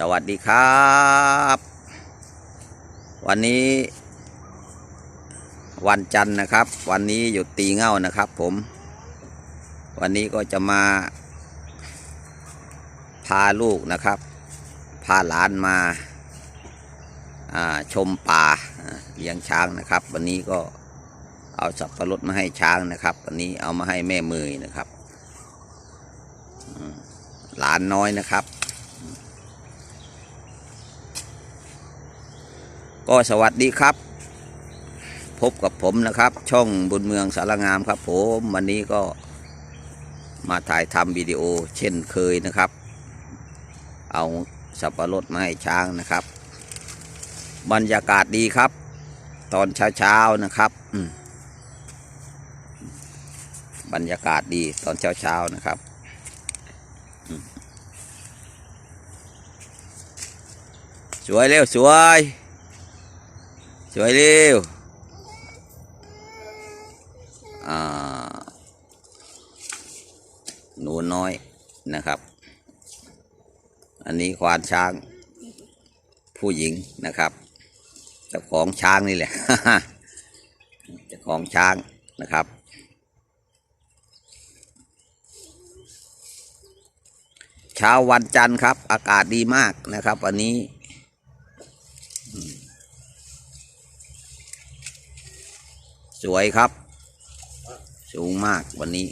สวัสดีครับ วันนี้ วันจันทร์นะครับ วันนี้หยุดตีเง่านะครับผม วันนี้ก็จะมา พาลูกนะครับ พาหลานมาาชมป่าเลี้ยงช้างนะครับ วันนี้ก็เอาสับปะรดมาให้ช้างนะครับ วันนี้เอามาให้แม่มือนะครับหลานน้อยนะครับ ก็สวัสดีครับ พบกับผมนะครับ ช่องบุญเมืองสารงามครับ ผมวันนี้ก็มาถ่ายทำวิดีโอเช่นเคยนะครับ เอาสับปะรดมาให้ช้างนะครับ บรรยากาศดีครับ ตอนเช้าๆนะครับบรรยากาศดีตอนเช้าๆนะครับสวยเร็วสวย สวยเร็วหนูน้อยนะครับ อันนี้ควานช้าง ผู้หญิงนะครับเจ้าของช้างนี่แหละเจ้าของช้างนะครับ เช้าวันจันทร์ครับ อากาศดีมากนะครับ วันนี้ สวยครับ สูงมากวันนี้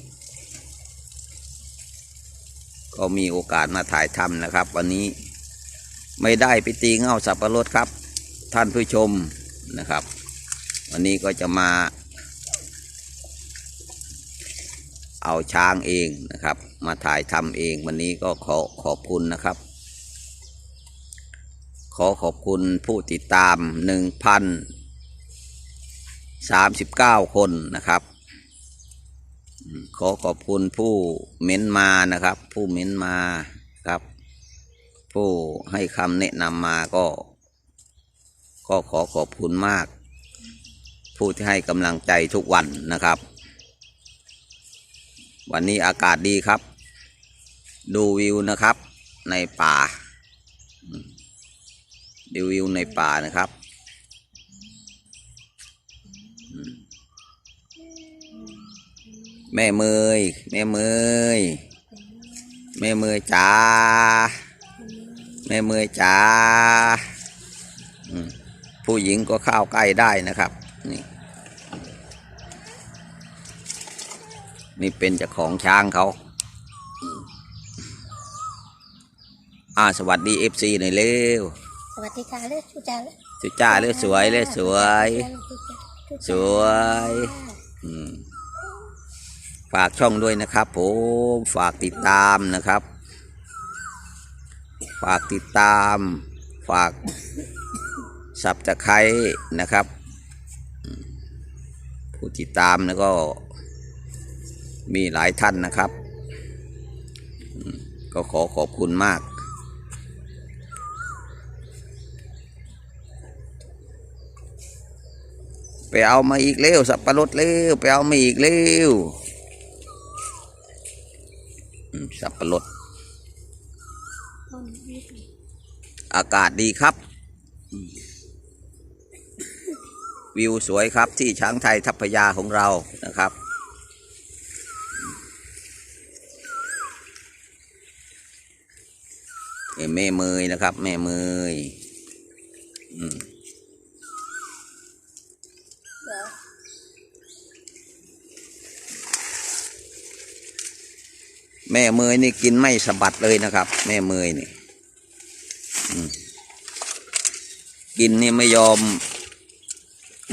ก็มีโอกาสมาถ่ายทำนะครับ วันนี้ไม่ได้ไปตีเง่าสับปะรดครับ ท่านผู้ชมนะครับ วันนี้ก็จะมา เอาช้างเองนะครับ มาถ่ายทำเองวันนี้ก็ขอขอบคุณนะครับขอขอบคุณผู้ติดตามหนึ่งพัน สามสิบเก้าคนนะครับ ขอขอบคุณผู้เม้นมานะครับ ผู้เม้นมาครับ ผู้ให้คำแนะนำมาก็ ก็ขอขอบคุณมาก ผู้ที่ให้กำลังใจทุกวันนะครับ วันนี้อากาศดีครับ ดูวิวนะครับในป่าดูวิวในป่านะครับ แม่เมยแม่เมยแม่เมยจ๋าแม่เมยจ๋าอืมผู้หญิงก็เข้าใกล้ได้นะครับ นี่ นี่เป็นเจ้าของช้างเขาอืมอ่าสวัสดีเอฟซีหน่อยเร็ว สวัสดีค่ะเลือกชูจ้าเลยสุจ้าเลยสวยเลยสวย สวยฝากช่องด้วยนะครับผมฝากติดตามนะครับ ฝากติดตาม ฝากสับตะไคร้นะครับ ผู้ติดตามแล้วก็มีหลายท่านนะครับ ก็ขอขอบคุณมาก ไปเอามาอีกเร็วสับปะรดเร็วไปเอามาอีกเร็วสับปะรดอากาศดีครับ วิวสวยครับที่ช้างไทยทัพพยาของเรานะครับนี่แม่เมยนะครับ แม่เมยอืม แม่เมยนี่กินไม่สะบัดเลยนะครับ แม่เมยนี่กินนี่ไม่ยอม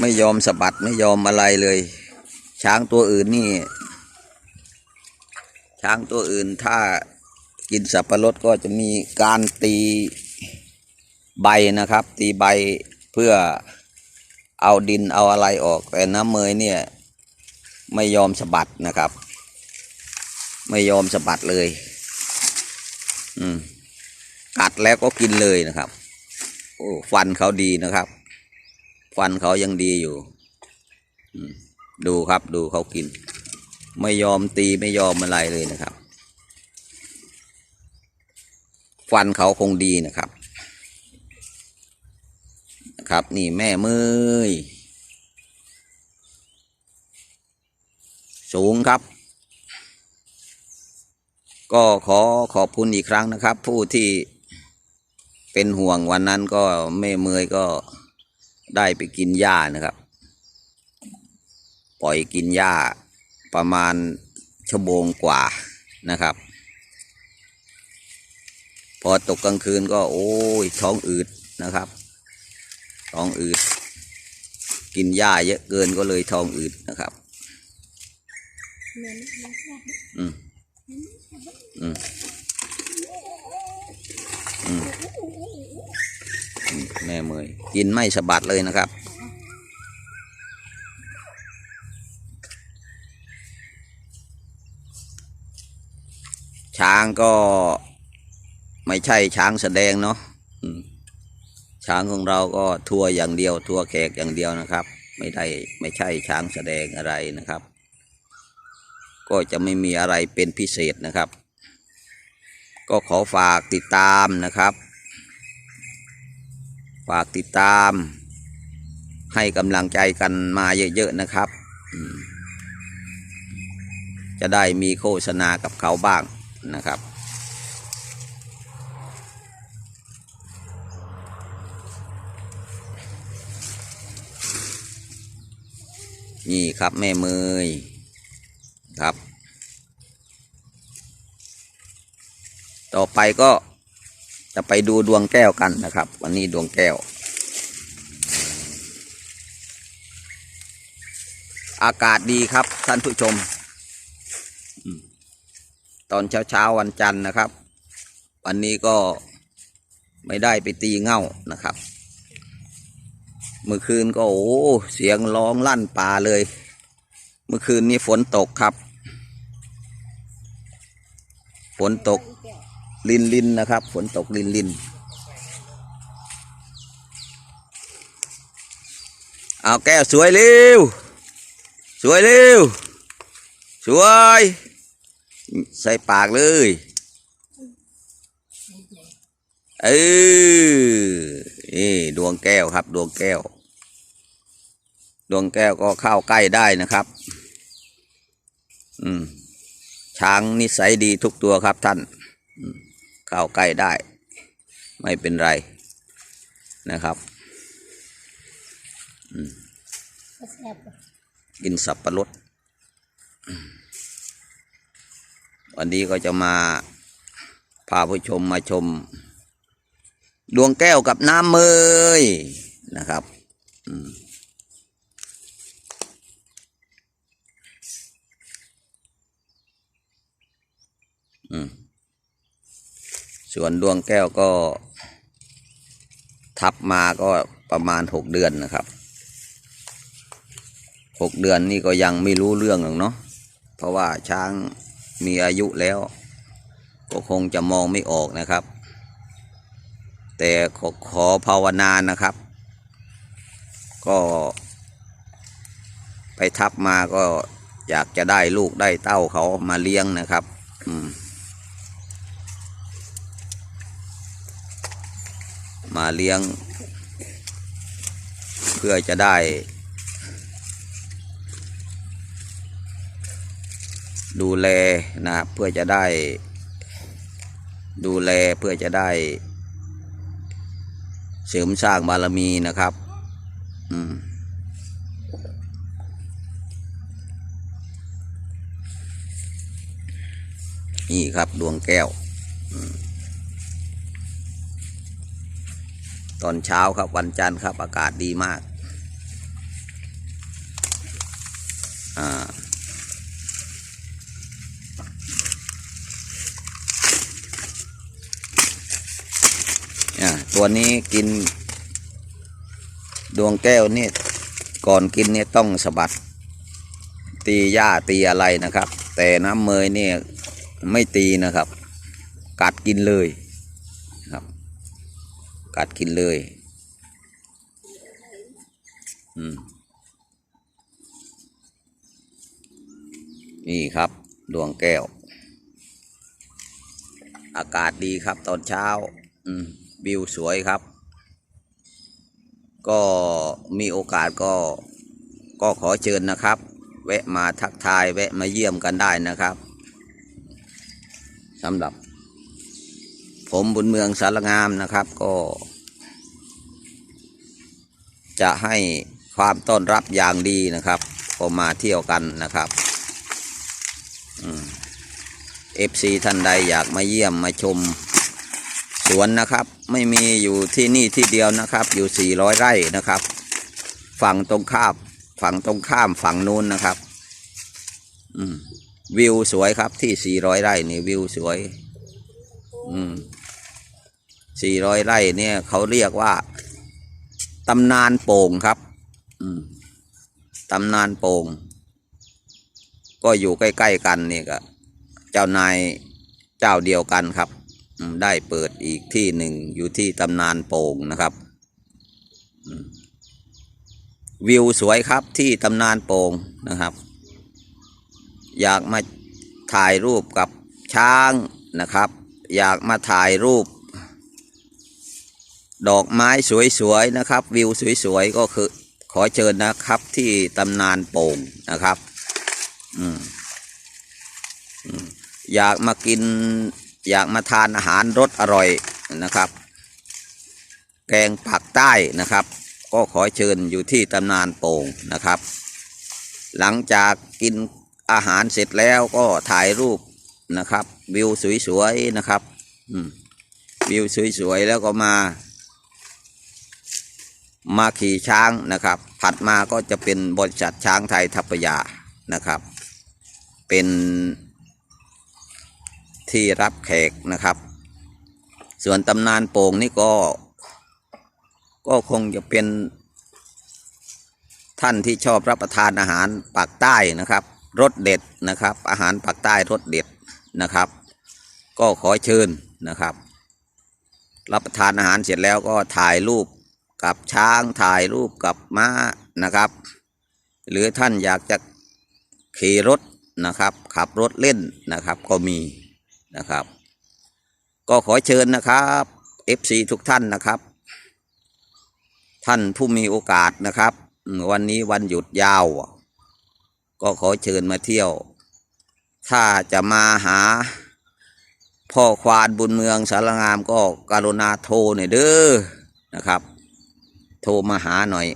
ไม่ยอมสะบัดไม่ยอมอะไรเลย ช้างตัวอื่นนี่ ช้างตัวอื่นถ้ากินสับปะรดก็จะมีการตีใบนะครับ ตีใบเพื่อเอาดินเอาอะไรออก แต่น้ำเมยเนี่ย ไม่ยอมสะบัดนะครับ ไม่ยอมสะบัดเลย อืม กัดแล้วก็กินเลยนะครับ โอ้ฟันเขาดีนะครับ ฟันเขายังดีอยู่อืมดูครับดูเขากิน ไม่ยอมตีไม่ยอมอะไรเลยนะครับ ฟันเขาคงดีนะครับ นะครับ นี่แม่มือสูงครับ ก็ขอขอบคุณอีกครั้งนะครับ ผู้ที่เป็นห่วงวันนั้นก็แม่เมยก็ได้ไปกินหญ้านะครับ ปล่อยกินหญ้าประมาณชั่วโมงกว่านะครับ พอตกกลางคืนก็โอ้ยท้องอืดนะครับ ท้องอืด กินหญ้าเยอะเกินก็เลยท้องอืดนะครับเหมือนมันแค่ อืมอืมแม่เมยกินไม่สะบัดเลยนะครับ ช้างก็ไม่ใช่ช้างแสดงเนาะช้างของเราก็ทัวร์อย่างเดียว ทัวร์แขกอย่างเดียวนะครับ ไม่ได้ไม่ใช่ช้างแสดงอะไรนะครับ ก็จะไม่มีอะไรเป็นพิเศษนะครับ ก็ขอฝากติดตามนะครับ ฝากติดตาม ให้กำลังใจกันมาเยอะๆนะครับ จะได้มีโฆษณากับเขาบ้างนะครับนี่ครับแม่เมย ครับ ต่อไปก็จะไปดูดวงแก้วกันนะครับ วันนี้ดวงแก้ว อากาศดีครับท่านผู้ชม ตอนเช้าเช้าวันจันทร์นะครับ วันนี้ก็ไม่ได้ไปตีเง่านะครับ เมื่อคืนก็โอ้เสียงร้องลั่นป่าเลย มื่อคืนนี้ฝนตกครับ ฝนตกลินลินนะครับ ฝนตกลินลินเอาแก้วสวยเร็ว สวยเร็ว สวย ใส่ปากเลย เออนี่ดวงแก้วครับ ดวงแก้ว ดวงแก้วก็เข้าใกล้ได้นะครับ อืม ช้างนิสัยดีทุกตัวครับท่านเข้าใกล้ได้ ไม่เป็นไรนะครับก็แซ่บกินสับปะรดวันนี้ก็จะมาพาผู้ชมมาชม ดวงแก้วกับน้ำเมยนะครับ อืม ส่วนดวงแก้วก็ ทับมาก็ประมาณหกเดือนนะครับหกเดือนนี่ก็ยังไม่รู้เรื่องหรอกเนาะเพราะว่าช้างมีอายุแล้ว ก็คงจะมองไม่ออกนะครับ แต่ขอขอภาวนานะครับ ก็ไปทับมาก็อยากจะได้ลูกได้เต้าเขามาเลี้ยงนะครับ อืม มาเลี้ยง เพื่อจะได้ ดูแลนะครับเพื่อจะได้ ดูแลเพื่อจะได้ เสริมสร้างบารมีนะครับอืมนี่ครับดวงแก้ว ตอนเช้าครับวันจันทร์ครับอากาศดีมาก อ่าตัวนี้กิน ดวงแก้วนี่ก่อนกินเนี่ยต้องสะบัด ตีหญ้าตีอะไรนะครับ แต่น้ำเมยเนี่ยไม่ตีนะครับ กัดกินเลย กัดกินเลย อืม นี่ครับ ดวงแก้ว อากาศดีครับตอนเช้า อืมวิวสวยครับ ก็มีโอกาสก็ก็ขอเชิญนะครับ แวะมาทักทายแวะมาเยี่ยมกันได้นะครับสำหรับ ผมบุญเมืองสารงามนะครับ ก็ จะให้ความต้อนรับอย่างดีนะครับ ก็มาเที่ยวกันนะครับเอฟซีท่านใดอยากมาเยี่ยมมาชม สวนนะครับ ไม่มีอยู่ที่นี่ที่เดียวนะครับ อยู่ 400 ไร่นะครับ ฝั่งตรงข้ามฝั่งตรงข้ามฝั่งนู้นนะครับวิวสวยครับที่ 400 ไร่นี่วิวสวย อืม 400ไร่เนี่ยเขาเรียกว่าตำนานโป่งครับตำนานโป่ง ก็อยู่ใกล้ๆกันนี่ก็เจ้านายเจ้าเดียวกันครับ ได้เปิดอีกที่หนึ่งอยู่ที่ตำนานโป่งนะครับวิวสวยครับที่ตำนานโป่งนะครับ อยากมาถ่ายรูปกับช้างนะครับ อยากมาถ่ายรูป ดอกไม้สวยๆนะครับ วิวสวยๆก็คือขอเชิญนะครับที่ตำนานโป่งนะครับอืมอยากมากินอยากมาทานอาหารรสอร่อยนะครับ แกงผักใต้นะครับ ก็ขอเชิญอยู่ที่ตำนานโป่งนะครับ หลังจากกินอาหารเสร็จแล้วก็ถ่ายรูปนะครับ วิวสวยๆนะครับวิวสวยๆแล้วก็มา มาขี่ช้างนะครับถัดมาก็จะเป็นบริษัทช้างไทยทัพยานะครับ เป็นที่รับแขกนะครับ ส่วนตำนานโป่งนี่ก็ ก็คงจะเป็นท่านที่ชอบรับประทานอาหารปากใต้นะครับรสเด็ดนะครับ อาหารปากใต้รสเด็ดนะครับ ก็ขอเชิญนะครับ รับประทานอาหารเสร็จแล้วก็ถ่ายรูป กับช้างถ่ายรูปกับม้านะครับ หรือท่านอยากจะขี่รถนะครับ ขับรถเล่นนะครับก็มีนะครับ ก็ขอเชิญนะครับ FC ทุกท่านนะครับ ท่านผู้มีโอกาสนะครับ วันนี้วันหยุดยาว ก็ขอเชิญมาเที่ยว ถ้าจะมาหาพ่อควานบุญเมืองสารงามก็การุณาโทรหน่อยเด้อนะครับ โทรมาหาหน่อย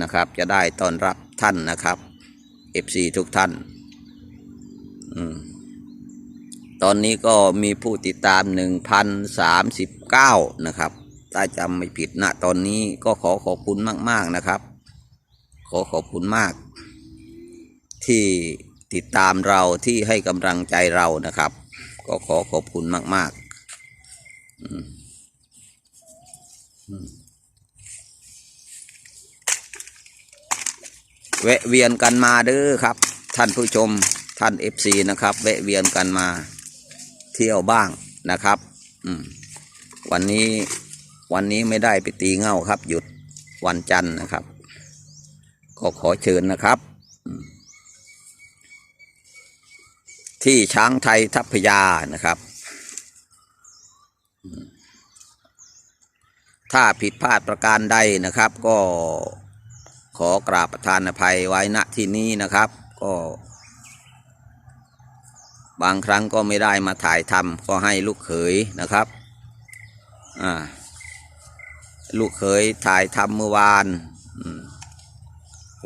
นะครับ จะได้ต้อนรับท่านนะครับ FC ทุกท่านอตอนนี้ก็มีผู้ติดตามหนึ่งพันสามสิบเก้านะครับ ถ้าจำไม่ผิดนะตอนนี้ก็ขอขอบคุณมาก ๆนะครับ ขอขอบคุณมาก ที่ติดตามเราที่ให้กำลังใจเรานะครับ ก็ขอขอบคุณมาก ๆ อืมอืม แวะเวียนกันมาเด้อครับ ท่านผู้ชมท่านเอฟซีนะครับ แวะเวียนกันมาเที่ยวบ้างนะครับ อืมวันนี้วันนี้ไม่ได้ไปตีเง่าครับ หยุดวันจันทร์นะครับ ก็ขอเชิญนะครับ ที่ช้างไทยทัพยานะครับ ถ้าผิดพลาดประการใดนะครับก็ ขอกราบประทานอภัยไว้ณที่นี้นะครับ ก็ บางครั้งก็ไม่ได้มาถ่ายทำก็ให้ลูกเขยนะครับอ่าลูกเขยถ่ายทำเมื่อวาน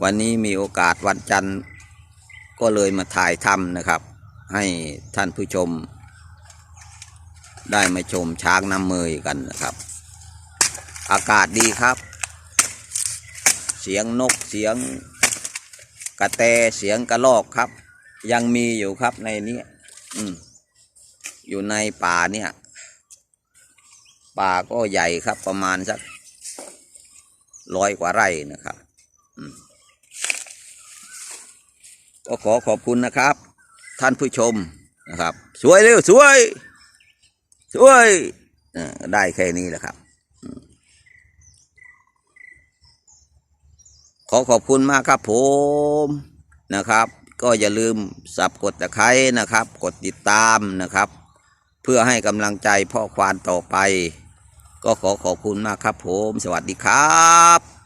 วันนี้มีโอกาสวันจันทร์ ก็เลยมาถ่ายทำนะครับ ให้ท่านผู้ชม ได้มาชมช้างน้ำเมยกันนะครับ อากาศดีครับ สียงนกเสียงกระแตเสียงกระลอกครับ ยังมีอยู่ครับในนี้อืมอยู่ในป่าเนี่ย ป่าก็ใหญ่ครับประมาณสักร้อยกว่าไร่นะครับก็ขอขอบคุณนะครับ ท่านผู้ชมนะครับ สวยเร็วสวย สวยได้แค่นี้แหละครับอืม ขอขอบคุณมากครับผมนะครับ ก็อย่าลืมสับกดตะไคร้นะครับ กดติดตามนะครับ เพื่อให้กำลังใจพ่อควานต่อไป ก็ขอขอบคุณมากครับผม สวัสดีครับ